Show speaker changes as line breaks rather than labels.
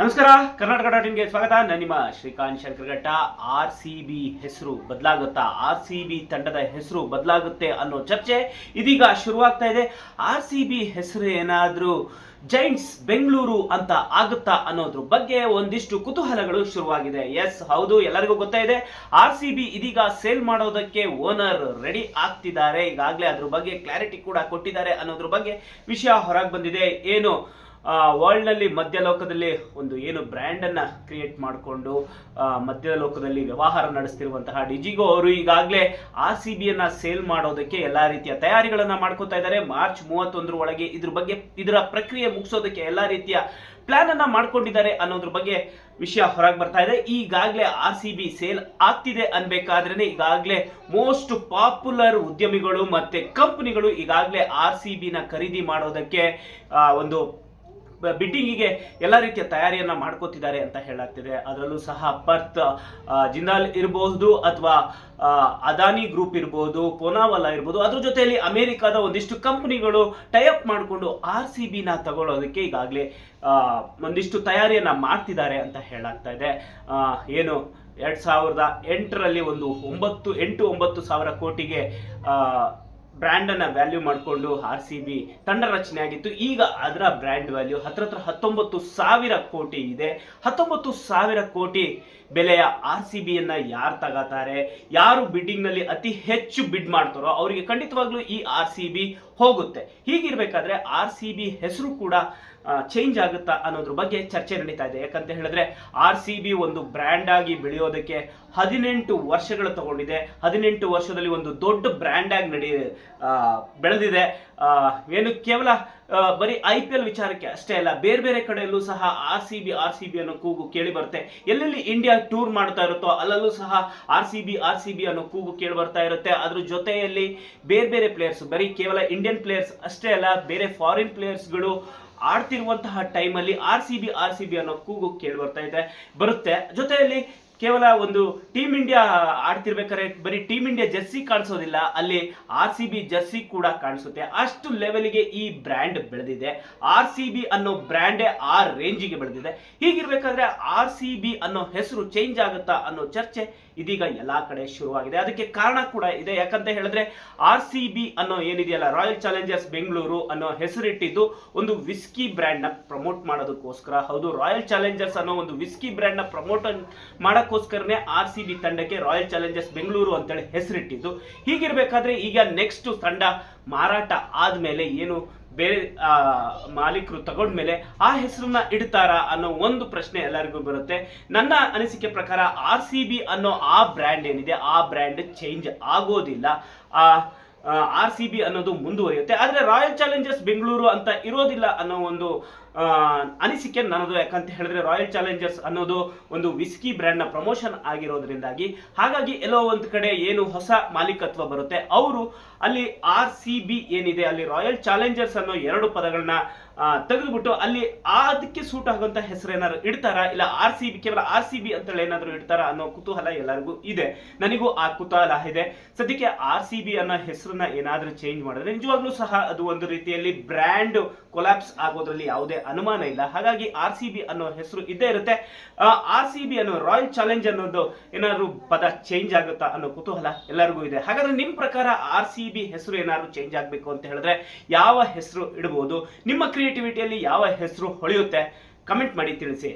ನಮಸ್ಕಾರ, ಕರ್ನಾಟಕ ಡಾಟ್ ಇನ್ಗೆ ಸ್ವಾಗತ. ನಾನು ನಿಮ್ಮ Srikanth Shankaraghatta. R C B ಹೆಸರು ಬದಲಾಗುತ್ತಾ? ಆರ್ ಸಿ ಬಿ ತಂಡದ ಹೆಸರು ಬದಲಾಗುತ್ತೆ ಅನ್ನೋ ಚರ್ಚೆ ಇದೀಗ ಶುರುವಾಗ್ತಾ ಇದೆ. ಆರ್ ಸಿ ಬಿ ಹೆಸರು ಏನಾದರೂ ಜೈಂಟ್ಸ್ ಬೆಂಗಳೂರು ಅಂತ ಆಗುತ್ತಾ ಅನ್ನೋದ್ರ ಬಗ್ಗೆ ಒಂದಿಷ್ಟು ಕುತೂಹಲಗಳು ಶುರುವಾಗಿದೆ. ಎಸ್, ಹೌದು, ಎಲ್ಲರಿಗೂ ಗೊತ್ತಾ ಇದೆ. ಆರ್ ಸಿ ಬಿ ಇದೀಗ ಸೇಲ್ ಮಾಡೋದಕ್ಕೆ ಓನರ್ ರೆಡಿ ಆಗ್ತಿದ್ದಾರೆ. ಈಗಾಗಲೇ ಅದ್ರ ಬಗ್ಗೆ ಕ್ಲಾರಿಟಿ ಕೂಡ ಕೊಟ್ಟಿದ್ದಾರೆ ಅನ್ನೋದ್ರ ಬಗ್ಗೆ ವಿಷಯ ಹೊರಗೆ ಬಂದಿದೆ. ಏನು ವರ್ಲ್ಡ್ನಲ್ಲಿ ಮಧ್ಯ ಲೋಕದಲ್ಲಿ ಒಂದು ಏನು ಬ್ರ್ಯಾಂಡ್ ಅನ್ನ ಕ್ರಿಯೇಟ್ ಮಾಡಿಕೊಂಡು ಮಧ್ಯ ಲೋಕದಲ್ಲಿ ವ್ಯವಹಾರ ನಡೆಸ್ತಿರುವಂತಹ ಡಿಜಿಗೋ ಅವರು ಈಗಾಗಲೇ ಆರ್ ಸಿ ಬಿಯನ್ನು ಸೇಲ್ ಮಾಡೋದಕ್ಕೆ ಎಲ್ಲಾ ರೀತಿಯ ತಯಾರಿಗಳನ್ನು ಮಾಡ್ಕೋತಾ ಇದ್ದಾರೆ. ಮಾರ್ಚ್ ಮೂವತ್ತೊಂದರ ಒಳಗೆ ಇದ್ರ ಬಗ್ಗೆ, ಇದರ ಪ್ರಕ್ರಿಯೆ ಮುಗಿಸೋದಕ್ಕೆ ಎಲ್ಲಾ ರೀತಿಯ ಪ್ಲಾನ್ ಅನ್ನ ಮಾಡ್ಕೊಂಡಿದ್ದಾರೆ ಅನ್ನೋದ್ರ ಬಗ್ಗೆ ವಿಷಯ ಹೊರಗೆ ಬರ್ತಾ ಇದೆ. ಈಗಾಗಲೇ ಆರ್ ಸಿ ಬಿ ಸೇಲ್ ಆಗ್ತಿದೆ ಅನ್ಬೇಕಾದ್ರೆ ಈಗಾಗಲೇ ಮೋಸ್ಟ್ ಪಾಪ್ಯುಲರ್ ಉದ್ಯಮಿಗಳು ಮತ್ತೆ ಕಂಪನಿಗಳು ಈಗಾಗಲೇ ಆರ್ ಸಿ ಬಿನ ಖರೀದಿ ಮಾಡೋದಕ್ಕೆ ಒಂದು ಬಿಡ್ಡಿಂಗಿಗೆ ಎಲ್ಲ ರೀತಿಯ ತಯಾರಿಯನ್ನ ಮಾಡ್ಕೋತಿದ್ದಾರೆ ಅಂತ ಹೇಳಾಗ್ತಿದೆ. ಅದರಲ್ಲೂ ಸಹ ಪರ್ತ್ ಜಿಂದಾಲ್ ಇರಬಹುದು ಅಥವಾ ಅದಾನಿ ಗ್ರೂಪ್ ಇರಬಹುದು, ಪೋನಾವಾಲಾ ಇರ್ಬೋದು ಅದ್ರ ಜೊತೆಯಲ್ಲಿ ಅಮೆರಿಕದ ಒಂದಿಷ್ಟು ಕಂಪನಿಗಳು ಟೈಅಪ್ ಮಾಡಿಕೊಂಡು ಆರ್ ಸಿ ಬಿನ ತಗೊಳ್ಳೋದಕ್ಕೆ ಈಗಾಗಲೇ ಒಂದಿಷ್ಟು ತಯಾರಿಯನ್ನ ಮಾಡ್ತಿದ್ದಾರೆ ಅಂತ ಹೇಳಾಗ್ತಾ ಇದೆ. ಏನು, ಎರಡ್ ಸಾವಿರದ ಎಂಟರಲ್ಲಿ ಒಂದು ಒಂಬತ್ತು, ಎಂಟು ಒಂಬತ್ತು ಸಾವಿರ ಕೋಟಿಗೆ ಬ್ರ್ಯಾಂಡ್ ಅನ್ನ ವ್ಯಾಲ್ಯೂ ಮಾಡಿಕೊಂಡು ಆರ್ ಸಿ ಬಿ ತಂಡ ರಚನೆ ಆಗಿತ್ತು. ಈಗ ಅದರ ಬ್ರ್ಯಾಂಡ್ ವ್ಯಾಲ್ಯೂ ಹತ್ರ ಹತ್ರ ಹತ್ತೊಂಬತ್ತು ಸಾವಿರ ಕೋಟಿ ಇದೆ. ಹತ್ತೊಂಬತ್ತು ಸಾವಿರ ಕೋಟಿ ಬೆಲೆಯ ಆರ್ ಸಿ ಬಿಯನ್ನ ಯಾರು ತಗೋತಾರೆ? ಯಾರು ಬಿಡ್ಡಿಂಗ್ನಲ್ಲಿ ಅತಿ ಹೆಚ್ಚು ಬಿಡ್ ಮಾಡ್ತಾರೋ ಅವರಿಗೆ ಖಂಡಿತವಾಗ್ಲೂ ಈ ಆರ್ ಸಿ ಬಿ ಹೋಗುತ್ತೆ. ಹೀಗಿರ್ಬೇಕಾದ್ರೆ ಆರ್ ಸಿ ಬಿ ಹೆಸರು ಕೂಡ ಚೇಂಜ್ ಆಗುತ್ತಾ ಅನ್ನೋದ್ರ ಬಗ್ಗೆ ಚರ್ಚೆ ನಡೀತಾ ಇದೆ. ಯಾಕಂತ ಹೇಳಿದ್ರೆ ಆರ್ ಸಿ ಬಿ ಒಂದು ಬ್ರ್ಯಾಂಡ್ ಆಗಿ ಬೆಳೆಯೋದಕ್ಕೆ ಹದಿನೆಂಟು ವರ್ಷಗಳು ತಗೊಂಡಿದೆ. ಹದಿನೆಂಟು ವರ್ಷದಲ್ಲಿ ಒಂದು ದೊಡ್ಡ ಬ್ರ್ಯಾಂಡ್ ಆಗಿ ಬೆಳೆದಿದೆ. ಏನು ಕೇವಲ ಬರೀ ಐ ಪಿ ಎಲ್ ವಿಚಾರಕ್ಕೆ ಅಷ್ಟೇ ಅಲ್ಲ, ಬೇರೆ ಬೇರೆ ಕಡೆಯಲ್ಲೂ ಸಹ R C B R C B ಅನ್ನೋ ಕೂಗು ಕೇಳಿ ಬರುತ್ತೆ. ಎಲ್ಲೆಲ್ಲಿ ಇಂಡಿಯಾ ಟೂರ್ ಮಾಡ್ತಾ ಇರುತ್ತೋ ಅಲ್ಲಲ್ಲೂ ಸಹ R C B R C B ಅನ್ನೋ ಕೂಗು ಕೇಳಿ ಬರ್ತಾ ಇರುತ್ತೆ. ಅದ್ರ ಜೊತೆಯಲ್ಲಿ ಬೇರೆ ಬೇರೆ ಪ್ಲೇಯರ್ಸ್ ಬರೀ ಕೇವಲ ಇಂಡಿಯನ್ ಪ್ಲೇಯರ್ಸ್ ಅಷ್ಟೇ ಅಲ್ಲ, ಬೇರೆ ಫಾರಿನ್ ಪ್ಲೇಯರ್ಸ್ಗಳು ಆಡ್ತಿರುವಂತಹ ಟೈಮಲ್ಲಿ R C B R C B ಅನ್ನೋ ಕೂಗು ಕೇಳಿ ಬರ್ತಾ ಇದೆ. ಬರುತ್ತೆ. ಜೊತೆಯಲ್ಲಿ ಕೇವಲ ಒಂದು ಟೀಮ್ ಇಂಡಿಯಾ ಆಡ್ತಿರ್ಬೇಕಾದ್ರೆ ಬರೀ ಟೀಮ್ ಇಂಡಿಯಾ ಜರ್ಸಿ ಕಾಣಿಸೋದಿಲ್ಲ, ಅಲ್ಲಿ ಆರ್ ಸಿ ಬಿ ಜರ್ಸಿ ಕೂಡ ಕಾಣಿಸುತ್ತೆ. ಅಷ್ಟು ಲೆವೆಲ್ಗೆ ಈ ಬ್ರ್ಯಾಂಡ್ ಬೆಳೆದಿದೆ. ಆರ್ ಸಿ ಬಿ ಅನ್ನೋ ಬ್ರ್ಯಾಂಡೇ ಆ ರೇಂಜಿಗೆ ಬೆಳೆದಿದೆ. ಹೀಗಿರ್ಬೇಕಾದ್ರೆ ಆರ್ ಸಿ ಬಿ ಅನ್ನೋ ಹೆಸರು ಚೇಂಜ್ ಆಗುತ್ತಾ ಅನ್ನೋ ಚರ್ಚೆ ಇದೀಗ ಎಲ್ಲಾ ಕಡೆ ಶುರುವಾಗಿದೆ. ಅದಕ್ಕೆ ಕಾರಣ ಕೂಡ ಇದೆ. ಯಾಕಂತ ಹೇಳಿದ್ರೆ ಆರ್ ಸಿ ಬಿ ಅನ್ನೋ ಏನಿದೆಯಲ್ಲ ರಾಯಲ್ ಚಾಲೆಂಜರ್ಸ್ ಬೆಂಗಳೂರು ಅನ್ನೋ ಹೆಸರಿಟ್ಟಿದ್ದು ಒಂದು ವಿಸ್ಕಿ ಬ್ರ್ಯಾಂಡ್ ಪ್ರಮೋಟ್ ಮಾಡೋದಕ್ಕೋಸ್ಕರ. ಹೌದು ರಾಯಲ್ ಚಾಲೆಂಜರ್ಸ್ ಅನ್ನೋ ಒಂದು ವಿಸ್ಕಿ ಬ್ರ್ಯಾಂಡ್ನ ಪ್ರಮೋಟ್ ಮಾಡಕ್ಕೋಸ್ಕರನೇ ಆರ್ ಸಿ ಬಿ ತಂಡಕ್ಕೆ ರಾಯಲ್ ಚಾಲೆಂಜರ್ಸ್ ಬೆಂಗಳೂರು ಅಂತೇಳಿ ಹೆಸರಿಟ್ಟಿದ್ದು. ಹೀಗಿರಬೇಕಾದ್ರೆ ಈಗ ನೆಕ್ಸ್ಟ್ ತಂಡ ಮಾರಾಟ ಆದ್ಮೇಲೆ ಏನು ಬೇರೆ ಮಾಲೀಕರು ತಗೊಂಡ್ಮೇಲೆ ಆ ಹೆಸರನ್ನ ಇಡ್ತಾರಾ ಅನ್ನೋ ಒಂದು ಪ್ರಶ್ನೆ ಎಲ್ಲರಿಗೂ ಬರುತ್ತೆ. ನನ್ನ ಅನಿಸಿಕೆ ಪ್ರಕಾರ ಆರ್ ಸಿ ಬಿ ಅನ್ನೋ ಆ ಬ್ರ್ಯಾಂಡ್ ಏನಿದೆ, ಆ ಬ್ರ್ಯಾಂಡ್ ಚೇಂಜ್ ಆಗೋದಿಲ್ಲ. ಆ, ಆರ್ ಸಿ ಬಿ ಅನ್ನೋದು ಮುಂದುವರಿಯುತ್ತೆ. ಆದರೆ ರಾಯಲ್ ಚಾಲೆಂಜರ್ಸ್ ಬೆಂಗಳೂರು ಅಂತ ಇರೋದಿಲ್ಲ ಅನ್ನೋ ಒಂದು ಅನಿಸಿಕೆ ನನ್ನದು ಯಾಕಂತ ಹೇಳಿದ್ರೆ ರಾಯಲ್ ಚಾಲೆಂಜರ್ಸ್ ಅನ್ನೋದು ಒಂದು ವಿಸ್ಕಿ ಬ್ರ್ಯಾಂಡ್ನ ಪ್ರಮೋಷನ್ ಆಗಿರೋದ್ರಿಂದಾಗಿ, ಹಾಗಾಗಿ ಎಲ್ಲೋ ಒಂದು ಕಡೆ ಏನು ಹೊಸ ಮಾಲೀಕತ್ವ ಬರುತ್ತೆ. ಅವರು ಅಲ್ಲಿ ಆರ್ ಸಿ ಬಿ ಏನಿದೆ, ಅಲ್ಲಿ ರಾಯಲ್ ಚಾಲೆಂಜರ್ಸ್ ಅನ್ನೋ ಎರಡು ಪದಗಳನ್ನ ತೆಗೆದುಬಿಟ್ಟು ಅಲ್ಲಿ ಅದಕ್ಕೆ ಸೂಟ್ ಆಗುವಂತ ಹೆಸರು ಏನಾದ್ರು ಇಡ್ತಾರಾ? ಇಲ್ಲ ಆರ್ ಸಿ ಬಿ ಕೇವಲ ಆರ್ ಸಿ ಬಿ ಅಂತೇಳಿ ಏನಾದ್ರು ಇಡ್ತಾರಾ ಅನ್ನೋ ಕುತೂಹಲ ಎಲ್ಲರಿಗೂ ಇದೆ. ನನಗೂ ಆ ಕುತೂಹಲ ಇದೆ. ಸದ್ಯಕ್ಕೆ ಆರ್ ಸಿ ಬಿ ಅನ್ನೋ ಹೆಸರನ್ನ ಏನಾದ್ರೂ ಚೇಂಜ್ ಮಾಡಿದ್ರೆ ನಿಜವಾಗ್ಲೂ ಸಹ ಅದು ಒಂದು ರೀತಿಯಲ್ಲಿ ಬ್ರ್ಯಾಂಡ್ ಕೊಲಾಪ್ಸ್ ಆಗೋದ್ರಲ್ಲಿ ಯಾವುದೇ ಅನುಮಾನ ಇಲ್ಲ. ಹಾಗಾಗಿ ಆರ್ ಸಿ ಬಿ ಅನ್ನೋ ಹೆಸರು ಇದ್ದೇ ಇರುತ್ತೆ. ಆರ್ ಸಿ ಬಿ ಅನ್ನೋ ರಾಯಲ್ ಚಾಲೆಂಜ್ ಅನ್ನೋದು ಏನಾದ್ರು ಪದ ಚೇಂಜ್ ಆಗುತ್ತಾ ಅನ್ನೋ ಕುತೂಹಲ ಎಲ್ಲರಿಗೂ ಇದೆ. ಹಾಗಾದ್ರೆ ನಿಮ್ಮ ಪ್ರಕಾರ ಆರ್ ಸಿ ಬಿ ಹೆಸರು ಏನಾದ್ರು ಚೇಂಜ್ ಆಗಬೇಕು ಅಂತ ಹೇಳಿದ್ರೆ ಯಾವ ಹೆಸರು ಇಡಬಹುದು ನಿಮ್ಮ ಕ್ರಿಯೇಟಿವಿಟಿಯಲ್ಲಿ ಯಾವ ಹೆಸರು ಹೊಳೆಯುತ್ತೆ? ಕಮೆಂಟ್ ಮಾಡಿ ತಿಳಿಸಿ.